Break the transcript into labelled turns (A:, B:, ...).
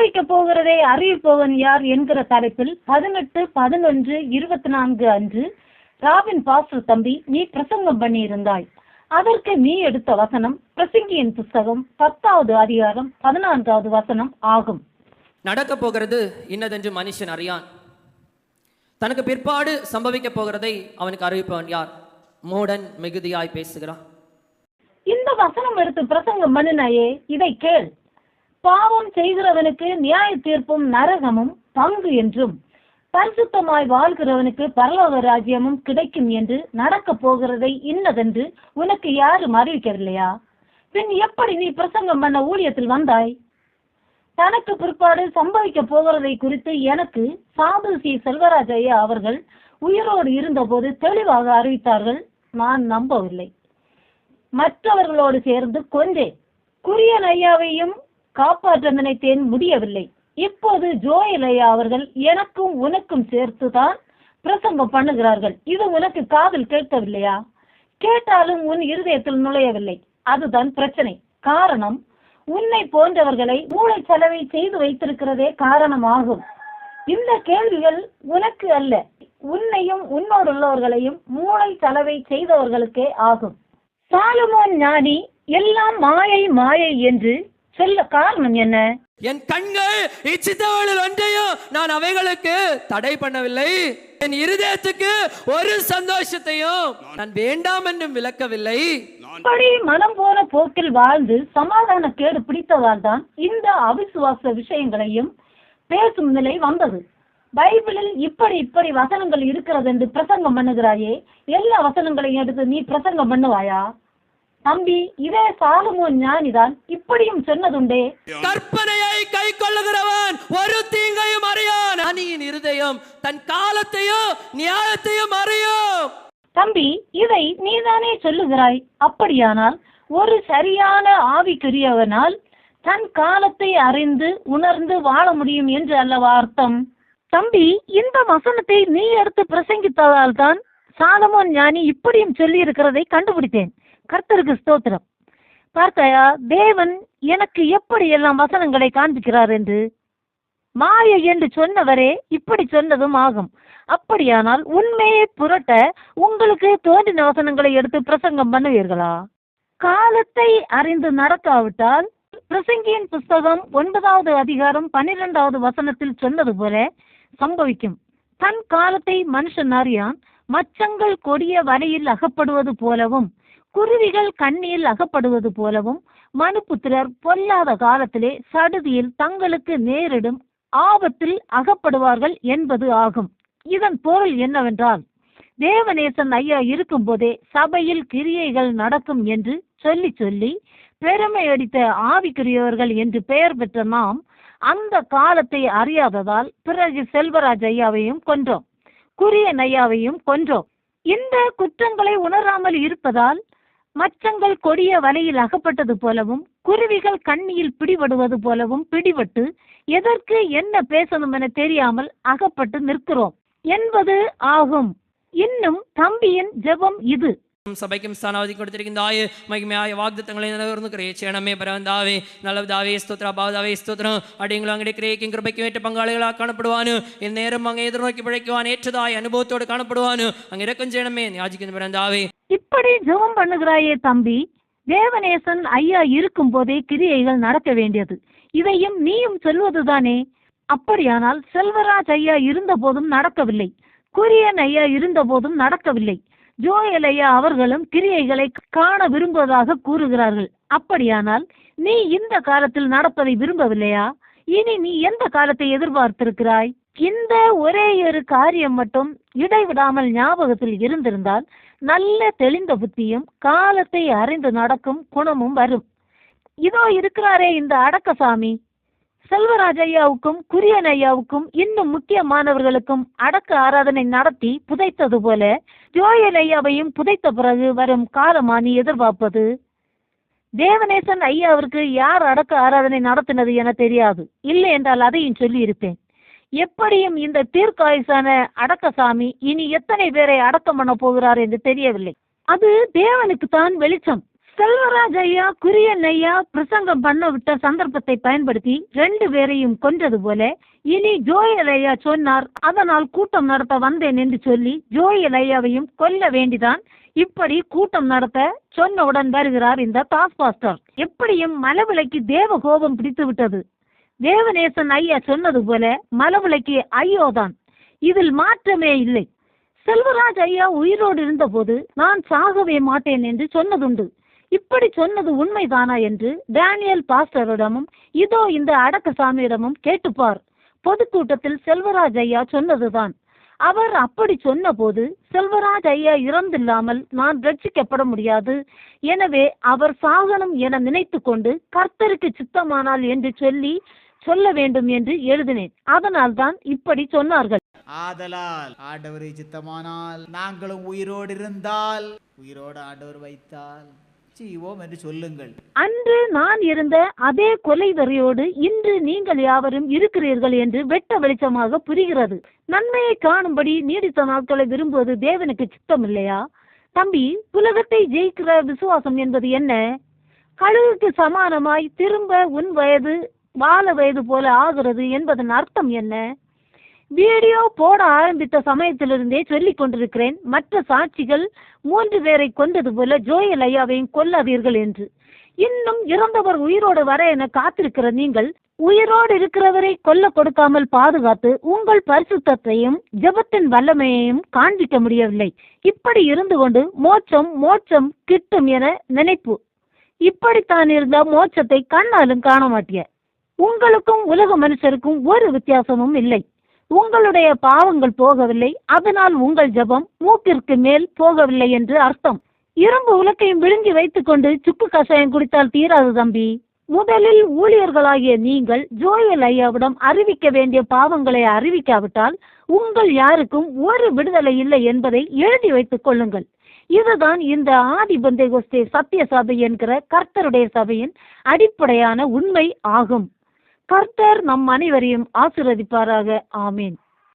A: அனுபவிக்க போகிறதே அறியப் யார் என்கிற தலைப்பில் பதினெட்டு பதினொன்று இருபத்தி நான்கு அன்று ராபின் பாஸ்டர் தம்பி நீ பிரசங்கம் பண்ணியிருந்தாய் அதற்கு நீ எடுத்த வசனம் பிரசங்கியின் புஸ்தகம் பத்தாவது அதிகாரம் பதினான்காவது வசனம் ஆகும்
B: நடக்க போகிறது இன்னதென்று மனுஷன் அறியான் தனக்கு பிற்பாடு சம்பவிக்க போகிறதை அவனுக்கு அறிவிப்பவன் யார் மூடன் மிகுதியாய் பேசுகிறான்
A: இந்த வசனம் எடுத்து பிரசங்கம் பண்ணினாயே இதை கேள் பாவம் செய்கிறவனுக்கு நியாய தீர்ப்பும் நரகமும் பங்கு என்றும் பரிசுத்தமாய் வாழ்கிறவனுக்கு பரலோக ராஜ்யமும் கிடைக்கும் என்று நடக்கப் போகிறதை இன்னதென்று உனக்கு யாரும் அறிவிக்கவில்லையா பின் எப்படி நீ பிரசங்கம் பண்ண ஊழியத்தில் வந்தாய் தனக்கு பிற்பாடு சம்பவிக்க போகிறதை குறித்து எனக்கு சாதுசி செல்வராஜ் ஐயா அவர்கள் உயிரோடு இருந்தபோது தெளிவாக அறிவித்தார்கள் நான் நம்பவில்லை மற்றவர்களோடு சேர்ந்து கொஞ்சே குரியன் ஐயாவையும் காப்பாற்ற தேன் முடியவில்லை இப்போது ஜோயலையா அவர்கள் எனக்கும் உனக்கும் சேர்த்துதான் பிரசங்கம் பண்ணுகிறார்கள் இது உனக்கு காதில் கேட்கவில்லையா கேட்டாலும் உன் இருதயத்தில் நுழையவில்லை அதுதான் பிரச்சனை காரணம் உன்னை போன்றவர்களை மூளை செலவை செய்து வைத்திருக்கிறதே காரணமாகும் இந்த கேள்விகள் உனக்கு அல்ல உன்னையும் உள்ளவர்களையும் மூளை செலவை செய்தவர்களுக்கே ஆகும் சாலுமோன் ஞானி எல்லாம் மாயை மாயை என்று செல்ல காரணம் என்ன
C: என் கண்கள் இச்சித்தவளில் ஒன்றையும் நான் அவைகளுக்கு தடை பண்ணவில்லை என் இருதயத்துக்கு ஒரு சந்தோஷத்தையும் நான் வேண்டாம் என்றும் விளக்கவில்லை
A: இப்படி மனம் போன போக்கில் வாழ்ந்து சமாதான கேடு பிடித்ததால் தான் இந்த அவிசுவாச விஷயங்களையும் பேசும் நிலை வந்தது பைபிளில் இப்படி இப்படி வசனங்கள் இருக்கிறது என்று பிரசங்கம் பண்ணுகிறாயே எல்லா வசனங்களையும் எடுத்து நீ பிரசங்கம் பண்ணுவாயா தம்பி இதே சாலமோன் ஞானிதான் இப்படியும் சொன்னதுண்டே
C: கற்பனையை கை கொள்ளுகிறவன் ஒரு தீங்கையும் அறியான் ஞானியின் இருதயம் தன் காலத்தையும் நியாயத்தையும் அறியும்
A: தம்பி இதை நீதானே சொல்லுகிறாய் அப்படியானால் ஒரு சரியான ஆவிக்குரியவனால் தன் காலத்தை அறிந்து உணர்ந்து வாழ முடியும் என்று அல்லவா அர்த்தம் தம்பி இந்த வசனத்தை நீ எடுத்து பிரசங்கித்ததால் தான் சாலமோன் ஞானி இப்படியும் சொல்லி இருக்கிறதை கண்டுபிடித்தேன் கர்த்தருக்கு ஸ்தோத்திரம் பார்த்தாயா தேவன் எனக்கு எப்படி எல்லாம் வசனங்களை காண்பிக்கிறார் என்று மாய என்று சொன்னவரே இப்படி சொன்னதும் ஆகும் அப்படியானால் உண்மையை புரட்ட உங்களுக்கு தோன்றின வசனங்களை எடுத்து பிரசங்கம் பண்ணுவீர்களா காலத்தை அறிந்து நடக்காவிட்டால் பிரசங்கியின் புஸ்தகம் ஒன்பதாவது அதிகாரம் பன்னிரெண்டாவது வசனத்தில் சொன்னது போல சம்பவிக்கும் தன் காலத்தை மனுஷன் அறியான் மச்சங்கள் கொடிய வரையில் அகப்படுவது போலவும் குருவிகள் கண்ணீர் அகப்படுவது போலவும் மனுபுத்திரர் பொல்லாத காலத்திலே சடுதியில் தங்களுக்கு நேரிடும் ஆபத்தில் அகப்படுவார்கள் என்பது ஆகும் இதன் பொருள் என்னவென்றால் தேவநேசன் ஐயா இருக்கும்போதே சபையில் கிரியைகள் நடக்கும் என்று சொல்லி சொல்லி பெருமை அடித்த ஆவிக்குரியவர்கள் என்று பெயர் பெற்ற நாம் அந்த காலத்தை அறியாததால் பிறகு செல்வராஜ் ஐயாவையும் கொன்றோம் குரியன் ஐயாவையும் கொன்றோம் இந்த குற்றங்களை உணராமல் இருப்பதால் மச்சங்கள் கொடிய வலையில் அகப்பட்டது போலவும் குருவிகள் கண்ணியில் பிடிபடுவது போலவும் பிடிபட்டு எதற்கு என்ன பேசணும் என தெரியாமல் அகப்பட்டு நிற்கிறோம் என்பது ஆகும் இன்னும் തമ്പിയൻ ജപം ഇത്
C: സഭയ്ക്കും സ്ഥാനാവധി കൊടുത്തിരിക്കുന്നതായ മഹിമയായ വാഗ്ദത്തങ്ങളെ നിലനിർന്ന് ക്രിയച്ചേണമേ പരവന്താവേ നല്ല ദാവേ സ്തോത്ര ഭാവതാവേ സ്തോത്രം അടിയങ്ങളും അങ്ങയുടെ ക്രിയയ്ക്കും കൃപയ്ക്കും ഏറ്റ പങ്കാളികളാ കാണപ്പെടുവാനും നേരം അങ്ങ് എതിർനോക്കി പിഴയ്ക്കുവാൻ ഏറ്റതായ അനുഭവത്തോട് കാണപ്പെടുവാനും അങ്ങ് ഇരക്കം ചെയ്യണമേ യാചിക്കുന്നു പരവന്താവേ
A: எப்படி ஜெபம் பண்ணுகிறாயே தம்பி தேவநேசன் ஐயா இருக்கும் போதே கிரியைகள் நடக்க வேண்டியது இதையும் நீயும் சொல்வதுதானே அப்படியானால் செல்வராஜ் ஐயா இருந்த போதும் நடக்கவில்லை குரியன் ஐயா இருந்த போதும் நடக்கவில்லை ஜோயல் ஐயா அவர்களும் கிரியைகளை காண விரும்புவதாக கூறுகிறார்கள் அப்படியானால் நீ இந்த காலத்தில் நடப்பதை விரும்பவில்லையா இனி நீ எந்த காலத்தை எதிர்பார்த்திருக்கிறாய் இந்த ஒரேயொரு காரியம் மட்டும் இடைவிடாமல் ஞாபகத்தில் இருந்திருந்தால் நல்ல தெளிந்த புத்தியும் காலத்தை அறிந்து நடக்கும் குணமும் வரும் இதோ இருக்கிறாரே இந்த அடக்கசாமி செல்வராஜ் ஐயாவுக்கும் குரியன் ஐயாவுக்கும் இன்னும் முக்கியமானவர்களுக்கும் அடக்க ஆராதனை நடத்தி புதைத்தது போல ஜோயல் ஐயாவையும் புதைத்த பிறகு வரும் காலமானி எதிர்பார்ப்பது தேவநேசன் ஐயாவிற்கு யார் அடக்க ஆராதனை நடத்தினது என தெரியாது இல்லை என்றால் அதையும் சொல்லி இருப்பேன் எப்படியும் இந்த தீர்க்காயுசான அடக்கசாமி இனி எத்தனை பேரை அடக்கம் பண்ண போகிறார் என்று தெரியவில்லை அது தேவனுக்கு தான் வெளிச்சம் செல்வராஜ் ஐயா குரியன் ஐயா பிரசங்கம் பண்ண விட்ட சந்தர்ப்பத்தை பயன்படுத்தி ரெண்டு பேரையும் கொன்றது போல இனி ஜோயல் ஐயா சொன்னார் அதனால் கூட்டம் நடத்த வந்தேன் என்று சொல்லி ஜோயல் ஐயாவையும் கொல்ல வேண்டிதான் இப்படி கூட்டம் நடத்த சொன்னவுடன் வருகிறார் இந்த டாஸ் பாஸ்டர் எப்படியும் மலவிலைக்கு தேவ கோபம் பிடித்து விட்டது தேவநேசன் ஐயா சொன்னது போல மலவிளக்கு ஐயோதான் இதில் மாற்றமே இல்லை செல்வராஜ் ஐயா உயிரோடு இருந்தபோது நான் சாகவே மாட்டேன் என்று சொன்னதுண்டு இப்படி சொன்னது உண்மைதானா என்று டேனியல் பாஸ்டரிடமும் இதோ இந்த அடக்கசாமியிடமும் கேட்டுப்பார் பொதுக்கூட்டத்தில் செல்வராஜ் ஐயா சொன்னதுதான் அவர் அப்படி சொன்னபோது செல்வராஜ் ஐயா இறந்தில்லாமல் நான் ரட்சிக்கப்பட முடியாது எனவே அவர் சாகனம் என நினைத்து கொண்டு கர்த்தருக்கு சித்தமானால் என்று சொல்லி சொல்ல வேண்டும் என்று எழுதினேன் அதனால் தான் இப்படி சொன்னார்கள்
D: ஆதலால் ஆண்டவரை சித்தமானால் நாங்களும் உயிரோடு இருந்தால் உயிரோடு ஆண்டவர் வைத்தால் செய்வோம் என்று சொல்லுங்கள்
A: அன்று நான் இருந்த அதே கொலை வரையோடு இன்று நீங்கள் யாவரும் இருக்கிறீர்கள் என்று வெட்ட வெளிச்சமாக புரிகிறது நன்மையை காணும்படி நீடித்த நாட்களை விரும்புவது தேவனுக்கு சித்தம் இல்லையா தம்பி புலகத்தை ஜெயிக்கிற விசுவாசம் என்பது என்ன கழுகுக்கு சமானமாய் திரும்ப உன் வயது வால வயது போல ஆகிறது என்பதன் அர்த்தம் என்ன வீடியோ போட ஆரம்பித்த சமயத்திலிருந்தே சொல்லிக் கொண்டிருக்கிறேன் மற்ற சாட்சிகள் மூன்று பேரை கொண்டது போல ஜோயல் ஐயாவையும் கொல்லாதீர்கள் என்று இன்னும் இறந்தவர் உயிரோடு வர என காத்திருக்கிற நீங்கள் உயிரோடு இருக்கிறவரை கொல்ல கொடுக்காமல் பாதுகாத்து உங்கள் பரிசுத்தையும் ஜபத்தின் வல்லமையையும் காண்பிக்க முடியவில்லை இப்படி இருந்து கொண்டு மோட்சம் மோட்சம் கிட்டும் என நினைப்பு இப்படித்தான் இருந்த மோட்சத்தை கண்ணாலும் காண மாட்டிய உங்களுக்கும் உலக மனுஷருக்கும் ஒரு வித்தியாசமும் இல்லை உங்களுடைய பாவங்கள் போகவில்லை அதனால் உங்கள் ஜபம் மூக்கிற்கு மேல் போகவில்லை என்று அர்த்தம் இரும்பு உலக்கையும் விழுங்கி வைத்துக்கொண்டு சுக்கு கஷாயம் குடித்தால் தீராது தம்பி முதலில் ஊழியர்களாகிய நீங்கள் ஜோயல் ஐயாவிடம் அறிவிக்க வேண்டிய பாவங்களை அறிவிக்காவிட்டால் உங்கள் யாருக்கும் ஒரு விடுதலை இல்லை என்பதை எழுதி வைத்துக் கொள்ளுங்கள் இதுதான் இந்த ஆதி பந்தை கோஸ்தே சத்திய சபை என்கிற கர்த்தருடைய சபையின் அடிப்படையான உண்மை ஆகும் கர்த்தர் நம் அனைவரையும் ஆசிர்வதிப்பாராக ஆமீன்